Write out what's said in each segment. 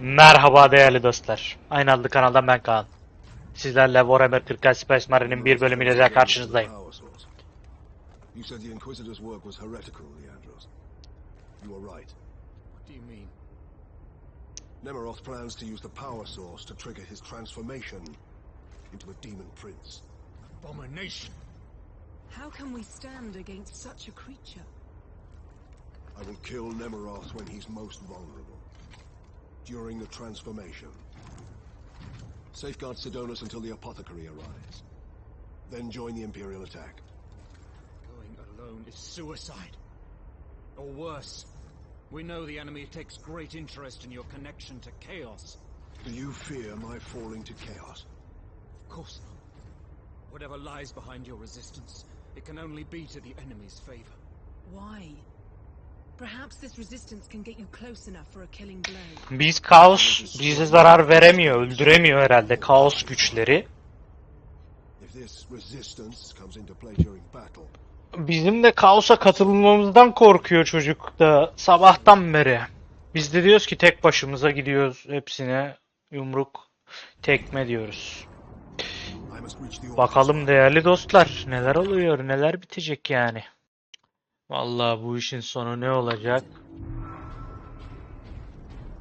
Merhaba değerli dostlar. Aynı adlı kanaldan ben Kaan. Sizlerle Warhammer 40 Space Marine'in bir bölümüyle de karşınızdayım. You said the Inquisitor's work was heretical, Leandros. You are right. What do you mean? Nemiroth plans to use the power source to trigger his transformation into a demon prince. Abomination! How can we stand against such a creature? I will kill Nemiroth when he's most vulnerable. During the transformation. Safeguard Sidonus until the apothecary arrives. Then join the Imperial attack. Going alone is suicide. Or worse, we know the enemy takes great interest in your connection to chaos. Do you fear my falling to chaos? Of course not. Whatever lies behind your resistance, it can only be to the enemy's favor. Why? Biz kaos bize zarar veremiyor, öldüremiyor herhalde kaos güçleri. Bizim de kaosa katılmamızdan korkuyor çocuk da sabahtan beri. Biz de diyoruz ki tek başımıza gidiyoruz hepsine yumruk tekme diyoruz. Bakalım değerli dostlar neler oluyor neler bitecek yani. Vallahi bu işin sonu ne olacak?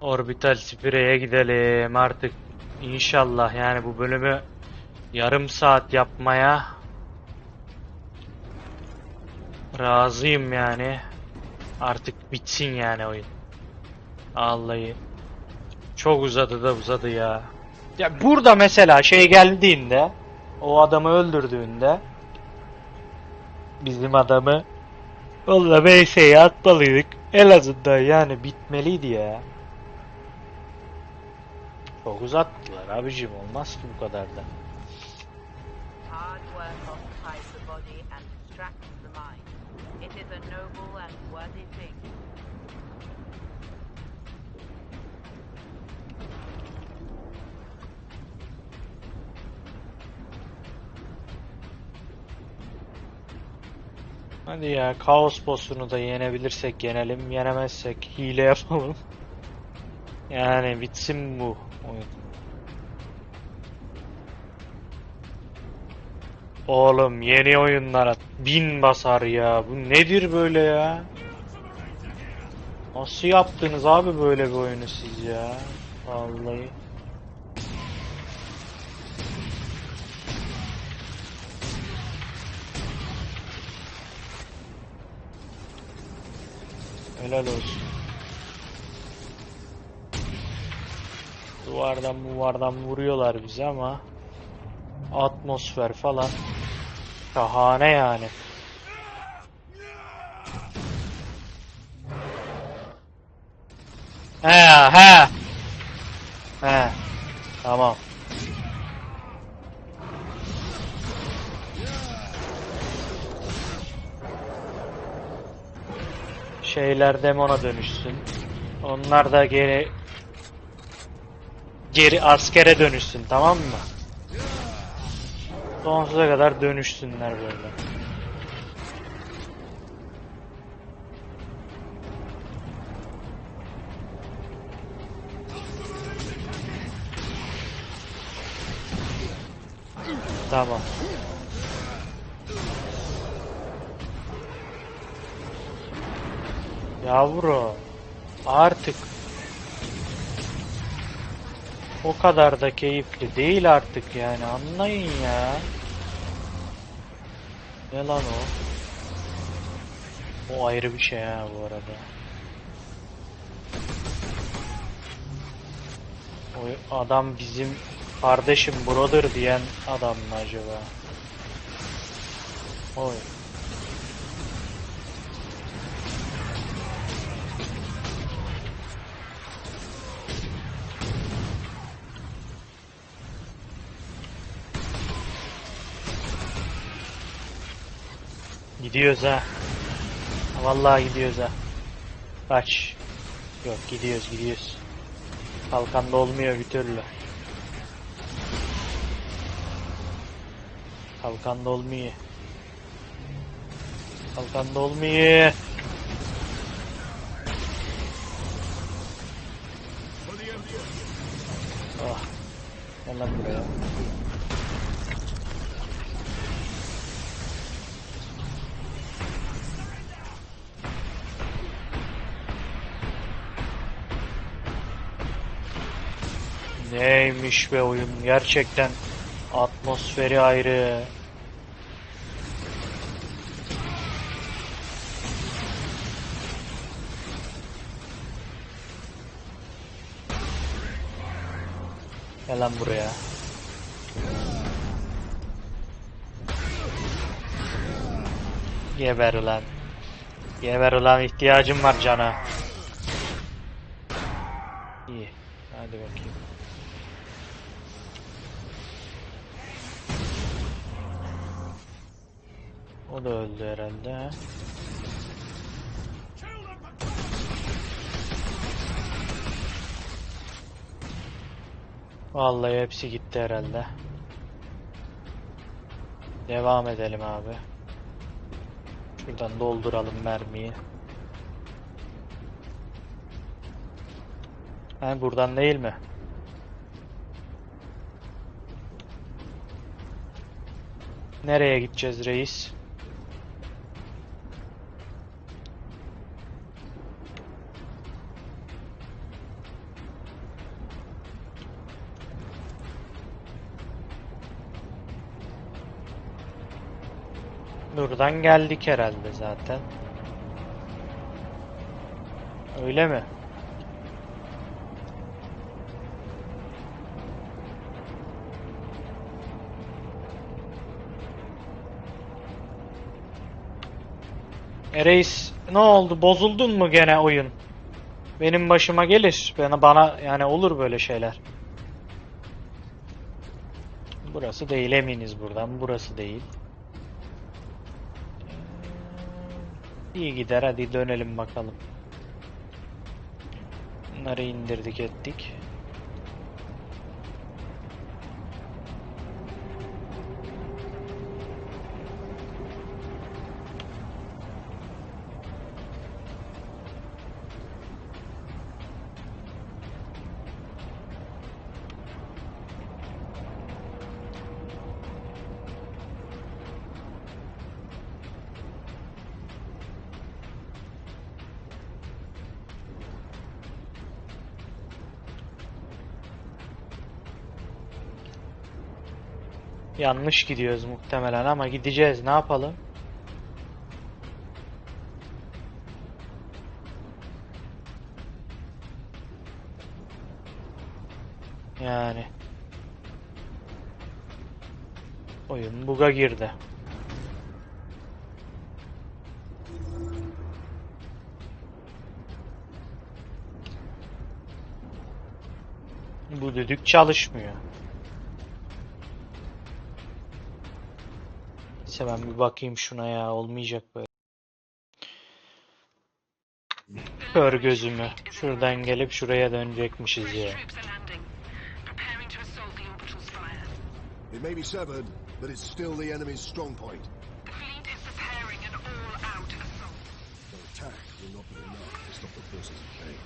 Orbital Spire'ye gidelim artık. İnşallah yani bu bölümü yarım saat yapmaya razıyım yani. Artık bitsin yani oyun. Vallahi çok uzadı da uzadı ya. Ya burada mesela şey geldiğinde o adamı öldürdüğünde bizim adamı Valla VS'ye atmalıydık. En azından yani bitmeliydi ya. Çok uzattılar abicim olmaz ki bu kadar da. Hadi ya kaos boss'unu da yenebilirsek yenelim, yenemezsek hile yapalım. Yani bitsin bu oyun. Oğlum yeni oyunlara bin basar ya. Bu nedir böyle ya? Nasıl yaptınız abi böyle bir oyunu siz ya? Vallahi. Helal olsun. Duvardan duvardan vuruyorlar bizi ama atmosfer falan şahane yani. He he. He. Tamam. Şeyler demona dönüşsün. Onlar da geri geri askere dönüşsün tamam mı? Sonsuza kadar dönüşsünler böyle. Tamam. Yavru artık o kadar da keyifli değil artık yani anlayın ya. Ne lan o? O ayrı bir şey ha bu arada. O adam bizim kardeşim brother diyen adam mı acaba? Oy. Gidiyoruz ha. Vallahi gidiyoruz ha. Kaç. Yok gidiyoruz gidiyoruz. Kalkanda olmuyor bir türlü. Kalkanda olmuyor. Kalkanda olmuyor. Ah. Gel lan buraya. Neymiş be oyun gerçekten atmosferi ayrı. Gel lan buraya. Geber ulan. Geber ulan ihtiyacım var cana. İyi. Hadi bakayım. O da öldü herhalde. ha? Vallahi hepsi gitti herhalde. Devam edelim abi. Şuradan dolduralım mermiyi. Ha buradan değil mi? Nereye gideceğiz reis? Buradan geldik herhalde zaten. Öyle mi? E reis ne oldu? Bozuldun mu gene oyun? Benim başıma gelir. Bana bana yani olur böyle şeyler. Burası değil eminiz buradan. Burası değil. İyi gider hadi dönelim bakalım. Bunları indirdik ettik. Yanlış gidiyoruz muhtemelen ama gideceğiz. Ne yapalım? Yani. Oyun buga girdi. Bu düdük çalışmıyor. Neyse ben bir bakayım şuna ya olmayacak böyle. Kör gözümü. Şuradan gelip şuraya dönecekmişiz ya. It may be severed, but it's still the enemy's strong point. The fleet is preparing an all-out assault. The attack will not be enough to stop the forces of Kane.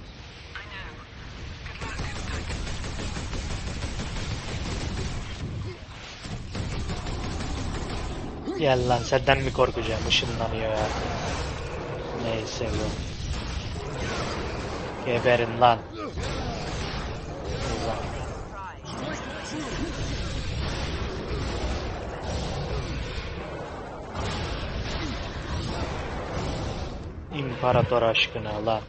I know. Good work, Tiger. Gel lan senden mi korkacağım? Işınlanıyor ya. Neyse bu. Geberin lan. Ulan. İmparator aşkına lan.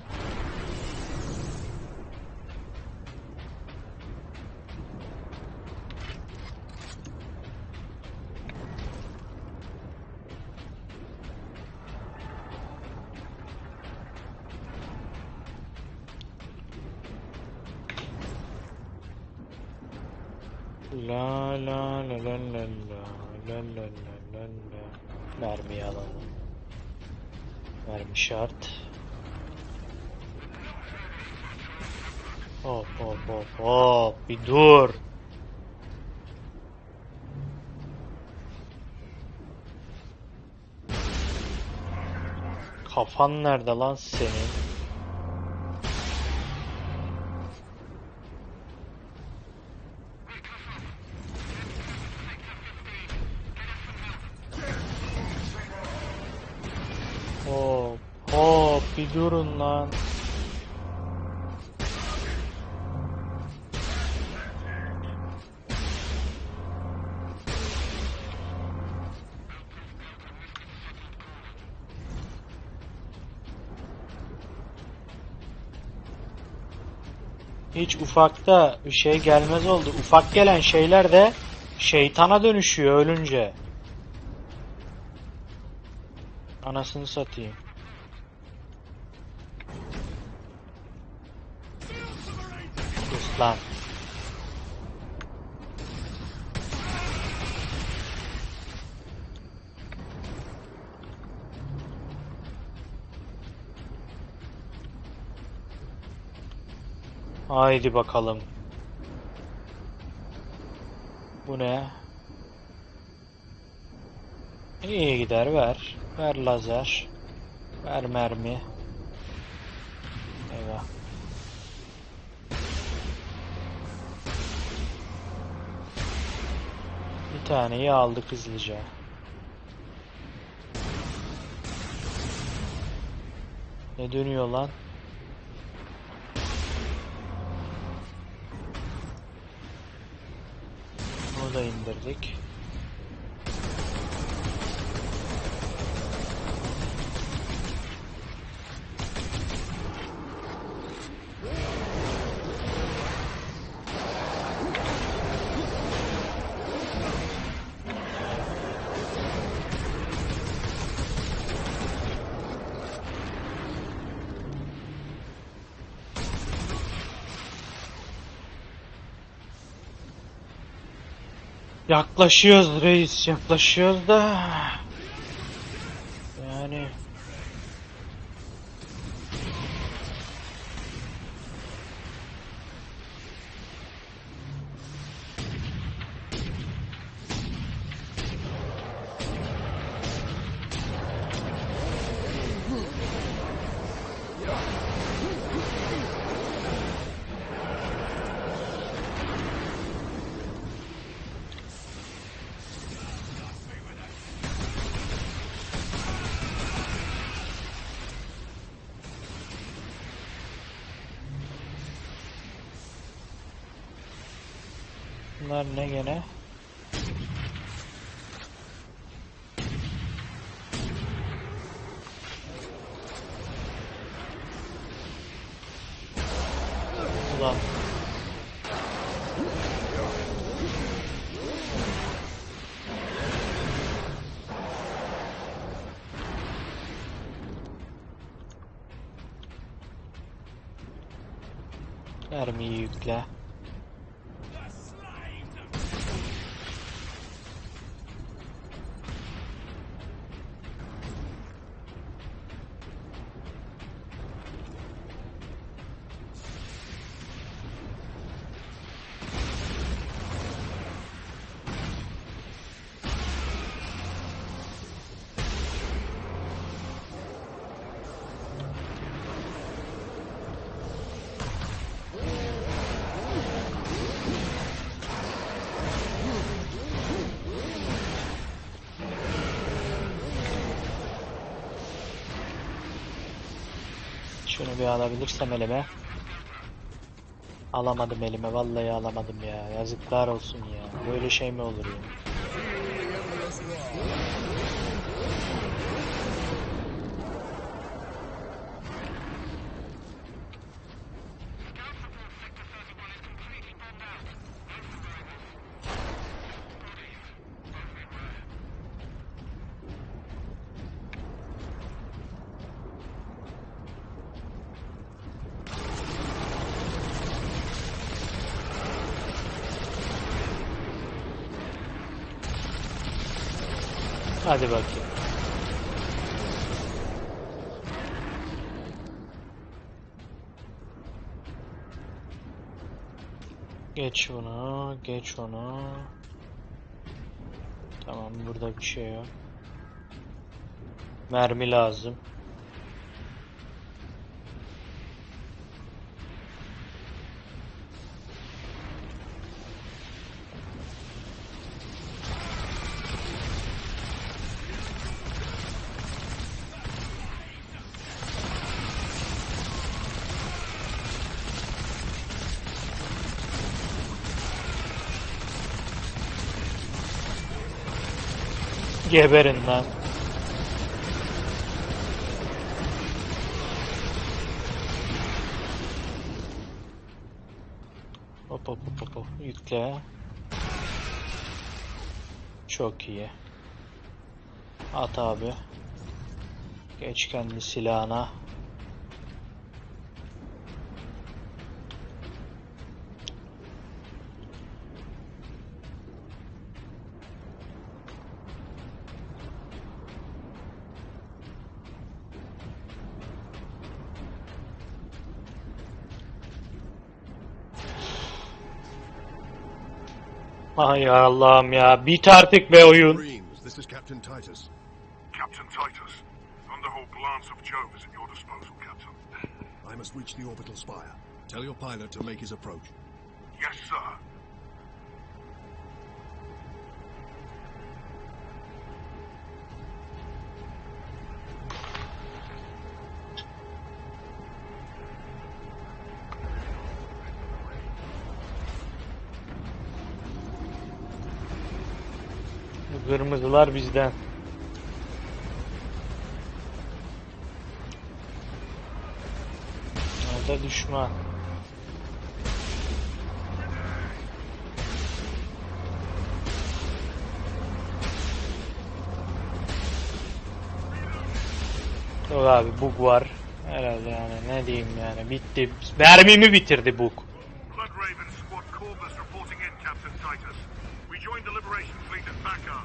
Kafan nerede lan senin? Hop hop bir durun lan. Hiç ufakta şey gelmez oldu. Ufak gelen şeyler de şeytana dönüşüyor ölünce. Anasını satayım. Lan. Haydi bakalım. Bu ne? İyi gider ver. Ver lazer. Ver mermi. Eyvah. Bir taneyi aldık hızlıca. Ne dönüyor lan? Bunu Yaklaşıyoruz reis, yaklaşıyoruz da. Yani bunlar ne gene? Bir alabilirsem elime. Alamadım elime. Vallahi alamadım ya. Yazıklar olsun ya. Böyle şey mi olur ya? Hadi bakayım. Geç bunu, geç onu. Tamam, burada bir şey yok. Mermi lazım. Geberin lan. Hop hop hop hop. Yükle. Çok iyi. At abi. Geç kendi silahına. Ay Allah'ım ya. Bit artık be oyun. Marines, this is Captain Titus. Captain Titus, Thunderhawk Lance of Jove is at your disposal, Captain. I must reach the orbital spire. Tell your pilot to make his approach. Yes, sir. Kırmızılar bizden. Orada düşman. Yok abi bug var. Herhalde yani ne diyeyim yani bitti. Mermimi bitirdi bug. Blood Raven Squad Corvus reporting in, Captain Titus. We joined the Liberation Fleet at Bakar,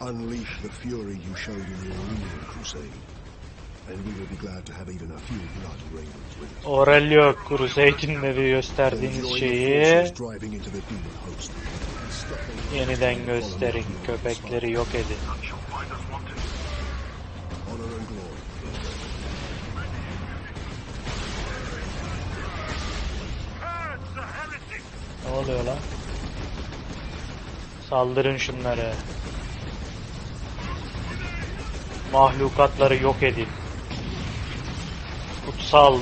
Unleash the fury you showed in your Aurelian crusade. And we will be glad to have even a few blood ravens with us. Aurelio Crusade'in gösterdiğiniz Join the şeyi yeniden gösterin. Köpekleri yok edin. Ne oluyor lan? Saldırın şunları. Mahlukatları yok edin. Kutsal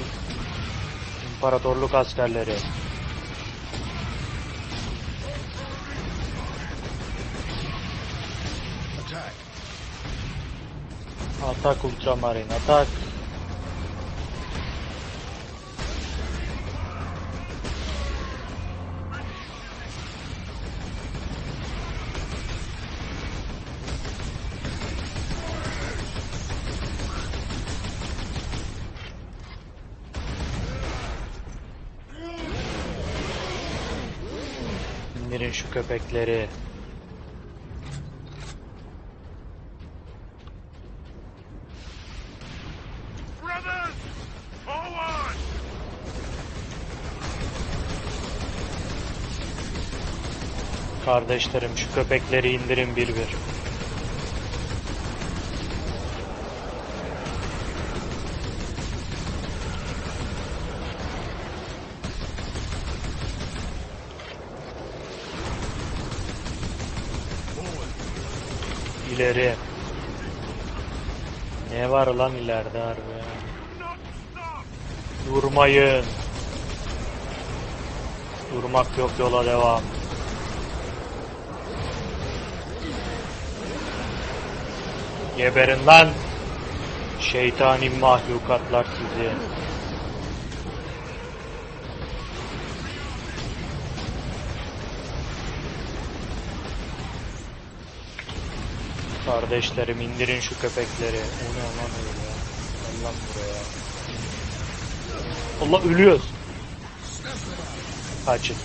İmparatorluk askerleri. Atak Ultramarin, atak. Köpekleri. Kardeşlerim şu köpekleri indirin bir bir. İleri. Ne var lan ileride harbi! Durmayın. Durmak yok yola devam. Geberin lan. Şeytani mahlukatlar sizi. Kardeşlerim indirin şu köpekleri. O ne lan öyle lan buraya. Allah ölüyoruz. Kaçın.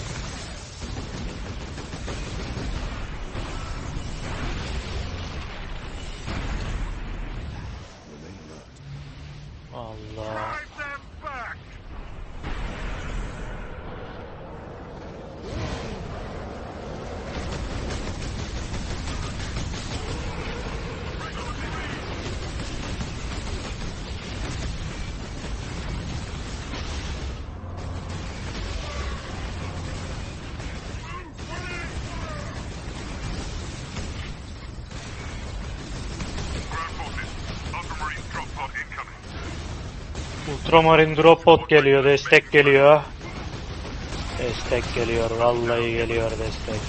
Tromarin drop geliyor, destek geliyor. Destek geliyor, vallahi geliyor destek.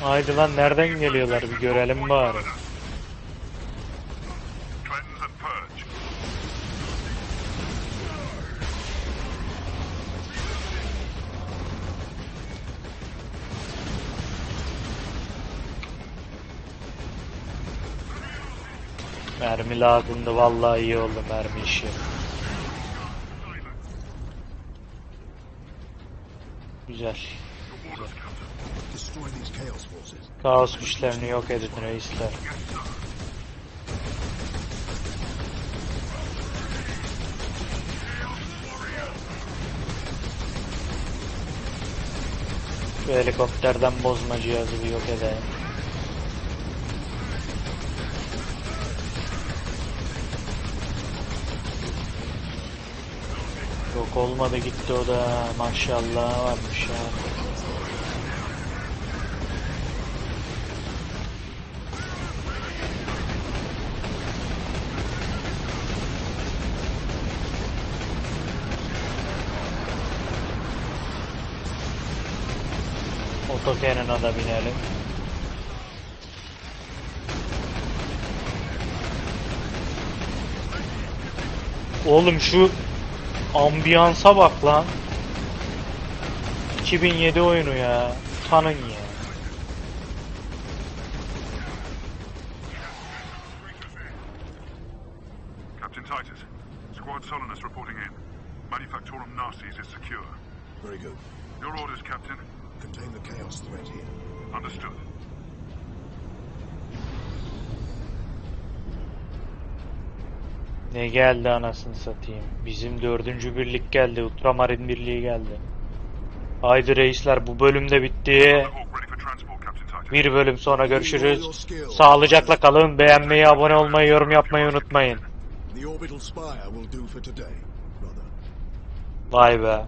Haydi lan nereden geliyorlar bir görelim bari. Mermi lazımdı vallahi iyi oldu mermi işi. Güzel. Kaos güçlerini yok edin reisler. Şu helikopterden bozma cihazı bir yok edeyim. Yok olmadı gitti o da maşallah varmış ya. Otokenine da binelim. Oğlum şu ambiyansa bak lan. 2007 oyunu ya. Tanın ya. Captain Titus, Squad Solinus reporting in. Manufactorum Narcis is secure. Very good. Your orders, Captain. Contain the Chaos threat here. Understood. Ne geldi anasını satayım. Bizim dördüncü birlik geldi. Ultramarin birliği geldi. Haydi reisler bu bölümde bitti. Bir bölüm sonra görüşürüz. Sağlıcakla kalın. Beğenmeyi, abone olmayı, yorum yapmayı unutmayın. Vay be.